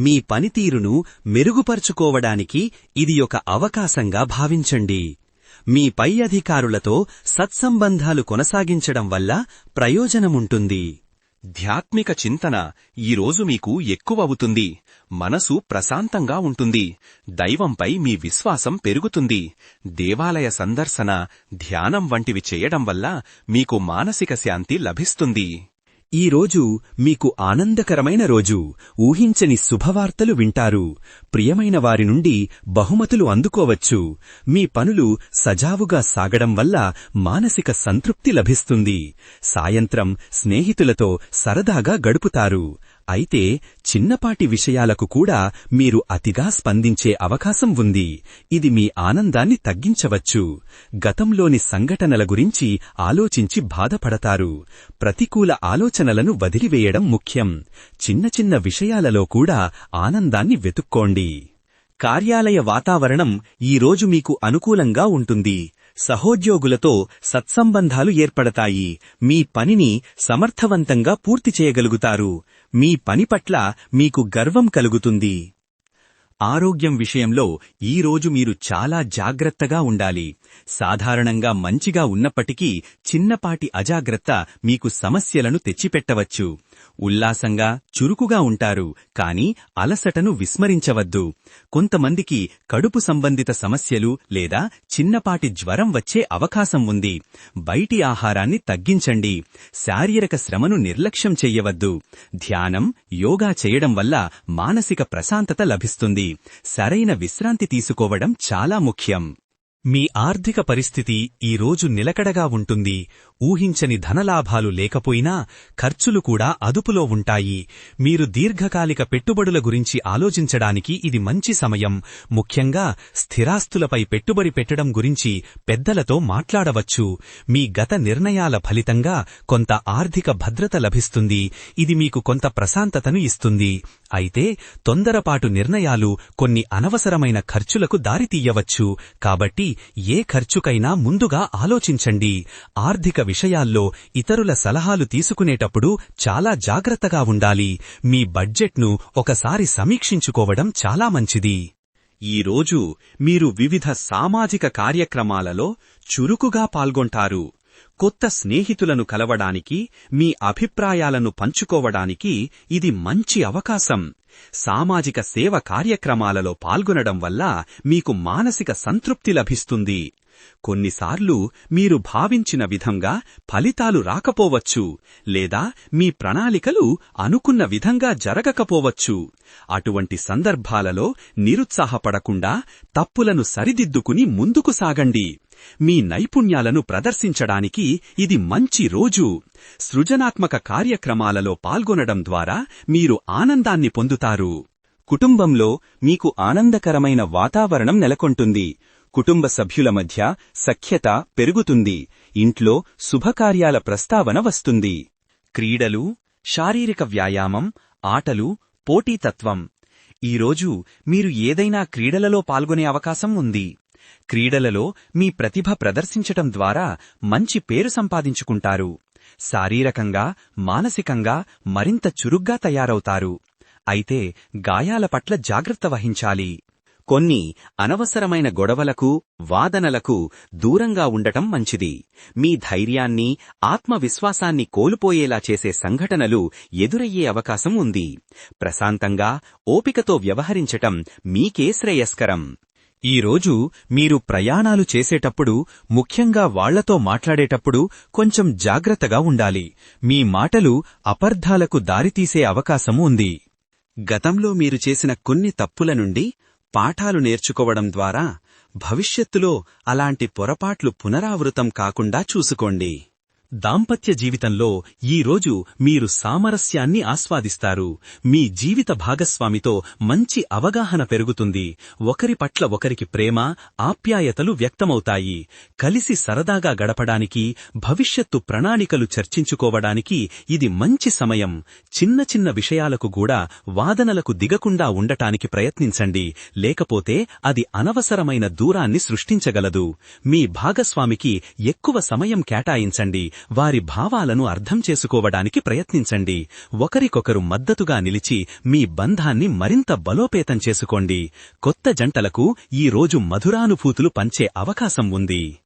మీ పనితీరును మెరుగుపరుచుకోవడానికి ఇది ఒక అవకాశంగా భావించండి. మీ పై అధికారులతో సత్సంబంధాలు కొనసాగించడం వల్ల ప్రయోజనముంటుంది. ధ్యాత్మిక చింతన ఈరోజు మీకు ఎక్కువవుతుంది. మనసు ప్రశాంతంగా ఉంటుంది. దైవంపై మీ విశ్వాసం పెరుగుతుంది. దేవాలయ సందర్శన ధ్యానం వంటివి చేయడం వల్ల మీకు మానసిక శాంతి లభిస్తుంది. ఈ రోజు మీకు ఆనందకరమైన రోజు. ఊహించని శుభవార్తలు వింటారు. ప్రియమైన వారి నుండి బహుమతులు అందుకోవచ్చు. మీ పనులు సజావుగా సాగడం వల్ల మానసిక సంతృప్తి లభిస్తుంది. సాయంత్రం స్నేహితులతో సరదాగా గడుపుతారు. అయితే చిన్నపాటి విషయాలకు కూడా మీరు అతిగా స్పందించే అవకాశం ఉంది. ఇది మీ ఆనందాన్ని తగ్గించవచ్చు. గతంలోని సంఘటనల గురించి ఆలోచించి బాధపడతారు. ప్రతికూల ఆలోచనలను వదిలివేయడం ముఖ్యం. చిన్న చిన్న విషయాలలో కూడా ఆనందాన్ని వెతుక్కోండి. కార్యాలయ వాతావరణం ఈరోజు మీకు అనుకూలంగా ఉంటుంది. సహోద్యోగులతో సత్సంబంధాలు ఏర్పడతాయి. మీ పనిని సమర్థవంతంగా పూర్తి చేయగలుగుతారు. మీ పని పట్ల మీకు గర్వం కలుగుతుంది. ఆరోగ్యం విషయంలో ఈ రోజు మీరు చాలా జాగ్రత్తగా ఉండాలి. సాధారణంగా మంచిగా ఉన్నప్పటికీ చిన్నపాటి అజాగ్రత్త మీకు సమస్యలను తెచ్చిపెట్టవచ్చు. ఉల్లాసంగా చురుకుగా ఉంటారు కాని అలసటను విస్మరించవద్దు. కొంతమందికి కడుపు సంబంధిత సమస్యలు లేదా చిన్నపాటి జ్వరం వచ్చే అవకాశం ఉంది. బయటి ఆహారాన్ని తగ్గించండి. శారీరక శ్రమను నిర్లక్ష్యం చెయ్యవద్దు. ధ్యానం యోగా చేయడం వల్ల మానసిక ప్రశాంతత లభిస్తుంది. సరైన విశ్రాంతి తీసుకోవడం చాలా ముఖ్యం. మీ ఆర్థిక పరిస్థితి ఈ రోజు నిలకడగా ఉంటుంది. ఊహించని ధనలాభాలు లేకపోయినా ఖర్చులు కూడా అదుపులో ఉంటాయి. మీరు దీర్ఘకాలిక పెట్టుబడుల గురించి ఆలోచించడానికి ఇది మంచి సమయం. ముఖ్యంగా స్థిరాస్తులపై పెట్టుబడి పెట్టడం గురించి పెద్దలతో మాట్లాడవచ్చు. మీ గత నిర్ణయాల ఫలితంగా కొంత ఆర్థిక భద్రత లభిస్తుంది. ఇది మీకు కొంత ప్రశాంతతను ఇస్తుంది. అయితే తొందరపాటు నిర్ణయాలు కొన్ని అనవసరమైన ఖర్చులకు దారితీయవచ్చు. కాబట్టి ఏ ఖర్చుకైనా ముందుగా ఆలోచించండి. ఆర్థిక విషయాల్లో ఇతరుల సలహాలు తీసుకునేటప్పుడు చాలా జాగ్రత్తగా ఉండాలి. మీ బడ్జెట్ను ఒకసారి సమీక్షించుకోవడం చాలా మంచిది. ఈరోజు మీరు వివిధ సామాజిక కార్యక్రమాలలో చురుకుగా పాల్గొంటారు. కొత్త స్నేహితులను కలవడానికి మీ అభిప్రాయాలను పంచుకోవడానికి ఇది మంచి అవకాశం. సామాజిక సేవ కార్యక్రమాలలో పాల్గొనడం వల్ల మీకు మానసిక సంతృప్తి లభిస్తుంది. కొన్నిసార్లు మీరు భావించిన విధంగా ఫలితాలు రాకపోవచ్చు లేదా మీ ప్రణాళికలు అనుకున్న విధంగా జరగకపోవచ్చు. అటువంటి సందర్భాలలో నిరుత్సాహపడకుండా తప్పులను సరిదిద్దుకుని ముందుకు సాగండి. మీ నైపుణ్యాలను ప్రదర్శించడానికి ఇది మంచి రోజు. సృజనాత్మక కార్యక్రమాలలో పాల్గొనడం ద్వారా మీరు ఆనందాన్ని పొందుతారు. కుటుంబంలో మీకు ఆనందకరమైన వాతావరణం నెలకొంటుంది. కుటుంబ సభ్యుల మధ్య సఖ్యత పెరుగుతుంది. ఇంట్లో శుభకార్యాల ప్రస్తావన వస్తుంది. క్రీడలు శారీరక వ్యాయామం ఆటలు పోటీతత్వం. ఈరోజు మీరు ఏదైనా క్రీడలలో పాల్గొనే అవకాశం ఉంది. క్రీడలలో మీ ప్రతిభ ప్రదర్శించటం ద్వారా మంచి పేరు సంపాదించుకుంటారు. శారీరకంగా మానసికంగా మరింత చురుగ్గా తయారవుతారు. అయితే గాయాల పట్ల జాగ్రత్త వహించాలి. కొన్ని అనవసరమైన గొడవలకు వాదనలకు దూరంగా ఉండటం మంచిది. మీ ధైర్యాన్ని ఆత్మవిశ్వాసాన్ని కోల్పోయేలా చేసే సంఘటనలు ఎదురయ్యే అవకాశం ఉంది. ప్రశాంతంగా ఓపికతో వ్యవహరించటం మీకే శ్రేయస్కరం. ఈరోజు మీరు ప్రయాణాలు చేసేటప్పుడు ముఖ్యంగా వాళ్ళతో మాట్లాడేటప్పుడు కొంచెం జాగ్రత్తగా ఉండాలి. మీ మాటలు అపర్ధాలకు దారితీసే అవకాశము ఉంది. గతంలో మీరు చేసిన కొన్ని తప్పుల నుండి పాఠాలు నేర్చుకోవడం ద్వారా భవిష్యత్తులో అలాంటి పొరపాట్లు పునరావృతం కాకుండా చూసుకోండి. దాంపత్య జీవితంలో ఈ రోజు మీరు సామరస్యాన్ని ఆస్వాదిస్తారు. మీ జీవిత భాగస్వామితో మంచి అవగాహన పెరుగుతుంది. ఒకరి పట్ల ఒకరికి ప్రేమ ఆప్యాయతలు వ్యక్తమవుతాయి. కలిసి సరదాగా గడపడానికి భవిష్యత్తు ప్రణాళికలు చర్చించుకోవడానికి ఇది మంచి సమయం. చిన్న చిన్న విషయాలకు కూడా వాదనలకు దిగకుండా ఉండటానికి ప్రయత్నించండి. లేకపోతే అది అనవసరమైన దూరాన్ని సృష్టించగలదు. మీ భాగస్వామికి ఎక్కువ సమయం కేటాయించండి. వారి భావాలను అర్థం చేసుకోవడానికి ప్రయత్నించండి. ఒకరికొకరు మద్దతుగా నిలిచి మీ బంధాన్ని మరింత బలోపేతం చేసుకోండి. కొత్త జంటలకు ఈ రోజు మధురానుభూతులు పంచే అవకాశం ఉంది.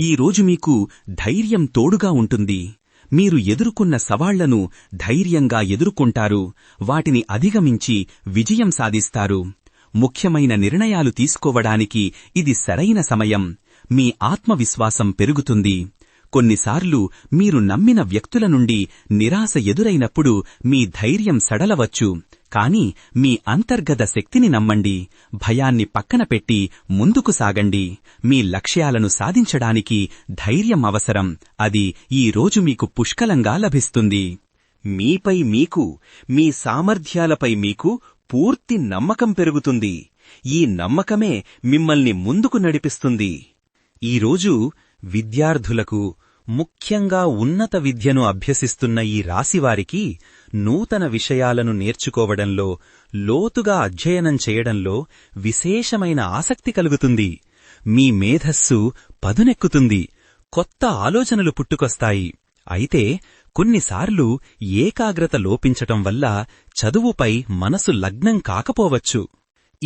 ఈ రోజు మీకు ధైర్యం తోడుగా ఉంటుంది. మీరు ఎదుర్కొన్న సవాళ్ళను ధైర్యంగా ఎదుర్కొంటారు. వాటిని అధిగమించి విజయం సాధిస్తారు. ముఖ్యమైన నిర్ణయాలు తీసుకోవడానికి ఇది సరైన సమయం. మీ ఆత్మవిశ్వాసం పెరుగుతుంది. కొన్నిసార్లు మీరు నమ్మిన వ్యక్తుల నుండి నిరాశ ఎదురైనప్పుడు మీ ధైర్యం సడలవచ్చు. కాని మీ అంతర్గత శక్తిని నమ్మండి. భయాన్ని పక్కన పెట్టి ముందుకు సాగండి. మీ లక్ష్యాలను సాధించడానికి ధైర్యం అవసరం. అది ఈ రోజు మీకు పుష్కలంగా లభిస్తుంది. మీపై మీకు మీ సామర్థ్యాలపై మీకు పూర్తి నమ్మకం పెరుగుతుంది. ఈ నమ్మకమే మిమ్మల్ని ముందుకు నడిపిస్తుంది. ఈరోజు విద్యార్థులకు ముఖ్యంగా ఉన్నత విద్యను అభ్యసిస్తున్న ఈ రాశివారికి నూతన విషయాలను నేర్చుకోవడంలో లోతుగా అధ్యయనం చేయడంలో విశేషమైన ఆసక్తి కలుగుతుంది. మీ మేధస్సు పదునెక్కుతుంది. కొత్త ఆలోచనలు పుట్టుకొస్తాయి. అయితే కొన్నిసార్లు ఏకాగ్రత లోపించటం వల్ల చదువుపై మనసు లగ్నం కాకపోవచ్చు.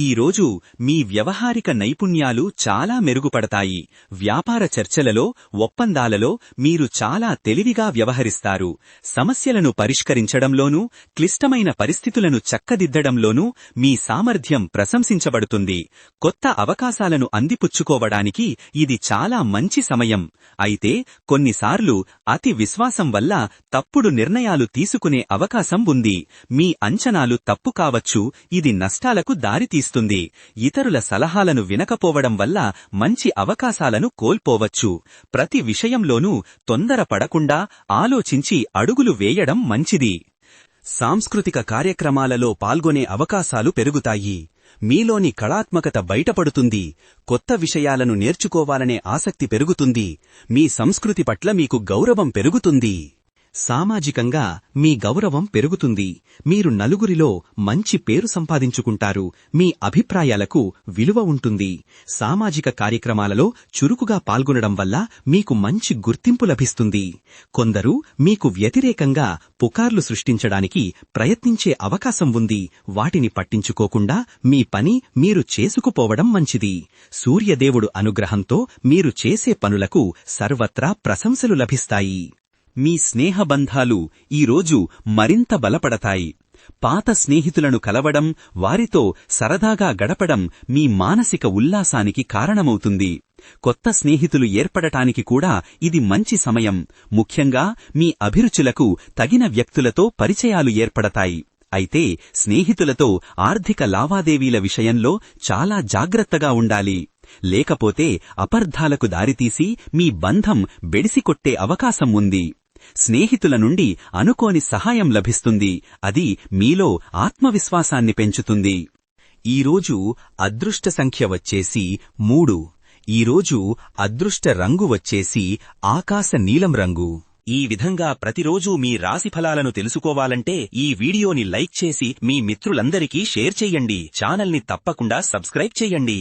ఈ రోజు మీ వ్యవహారిక నైపుణ్యాలు చాలా మెరుగుపడతాయి. వ్యాపార చర్చలలో ఒప్పందాలలో మీరు చాలా తెలివిగా వ్యవహరిస్తారు. సమస్యలను పరిష్కరించడంలోనూ క్లిష్టమైన పరిస్థితులను చక్కదిద్దడంలోనూ మీ సామర్థ్యం ప్రశంసించబడుతుంది. కొత్త అవకాశాలను అందిపుచ్చుకోవడానికి ఇది చాలా మంచి సమయం. అయితే కొన్నిసార్లు అతి విశ్వాసం వల్ల తప్పుడు నిర్ణయాలు తీసుకునే అవకాశం ఉంది. మీ అంచనాలు తప్పు కావచ్చు ఇది నష్టాలకు దారితీస్తుంది. ఇతరుల సలహాలను వినకపోవడం వల్ల మంచి అవకాశాలను కోల్పోవచ్చు. ప్రతి విషయంలోనూ తొందరపడకుండా ఆలోచించి అడుగులు వేయడం మంచిది. సాంస్కృతిక కార్యక్రమాలలో పాల్గొనే అవకాశాలు పెరుగుతాయి. మీలోని కళాత్మకత బయటపడుతుంది. కొత్త విషయాలను నేర్చుకోవాలనే ఆసక్తి పెరుగుతుంది. మీ సంస్కృతి పట్ల మీకు గౌరవం పెరుగుతుంది. సామాజికంగా మీ గౌరవం పెరుగుతుంది. మీరు నలుగురిలో మంచి పేరు సంపాదించుకుంటారు. మీ అభిప్రాయాలకు విలువ ఉంటుంది. సామాజిక కార్యక్రమాలలో చురుకుగా పాల్గొనడం వల్ల మీకు మంచి గుర్తింపు లభిస్తుంది. కొందరు మీకు వ్యతిరేకంగా పుకార్లు సృష్టించడానికి ప్రయత్నించే అవకాశం ఉంది. వాటిని పట్టించుకోకుండా మీ పని మీరు చేసుకుపోవడం మంచిది. సూర్యదేవుడు అనుగ్రహంతో మీరు చేసే పనులకు సర్వత్రా ప్రశంసలు లభిస్తాయి. మీ స్నేహబంధాలు ఈరోజు మరింత బలపడతాయి. పాత స్నేహితులను కలవడం వారితో సరదాగా గడపడం మీ మానసిక ఉల్లాసానికి కారణమవుతుంది. కొత్త స్నేహితులు ఏర్పడటానికి కూడా ఇది మంచి సమయం. ముఖ్యంగా మీ అభిరుచులకు తగిన వ్యక్తులతో పరిచయాలు ఏర్పడతాయి. అయితే స్నేహితులతో ఆర్థిక లావాదేవీల విషయంలో చాలా జాగ్రత్తగా ఉండాలి. లేకపోతే అపర్ధాలకు దారితీసి మీ బంధం బెడిసికొట్టే అవకాశం ఉంది. స్నేహితుల నుండి అనుకోని సహాయం లభిస్తుంది. అది మీలో ఆత్మవిశ్వాసాన్ని పెంచుతుంది. ఈరోజు అదృష్ట సంఖ్య వచ్చేసి మూడు. ఈరోజు అదృష్ట రంగు వచ్చేసి ఆకాశ నీలం రంగు. ఈ విధంగా ప్రతిరోజూ మీ రాశిఫలాలను తెలుసుకోవాలంటే ఈ వీడియోని లైక్ చేసి మీ మిత్రులందరికీ షేర్ చెయ్యండి ఛానల్ని తప్పకుండా సబ్స్క్రైబ్ చెయ్యండి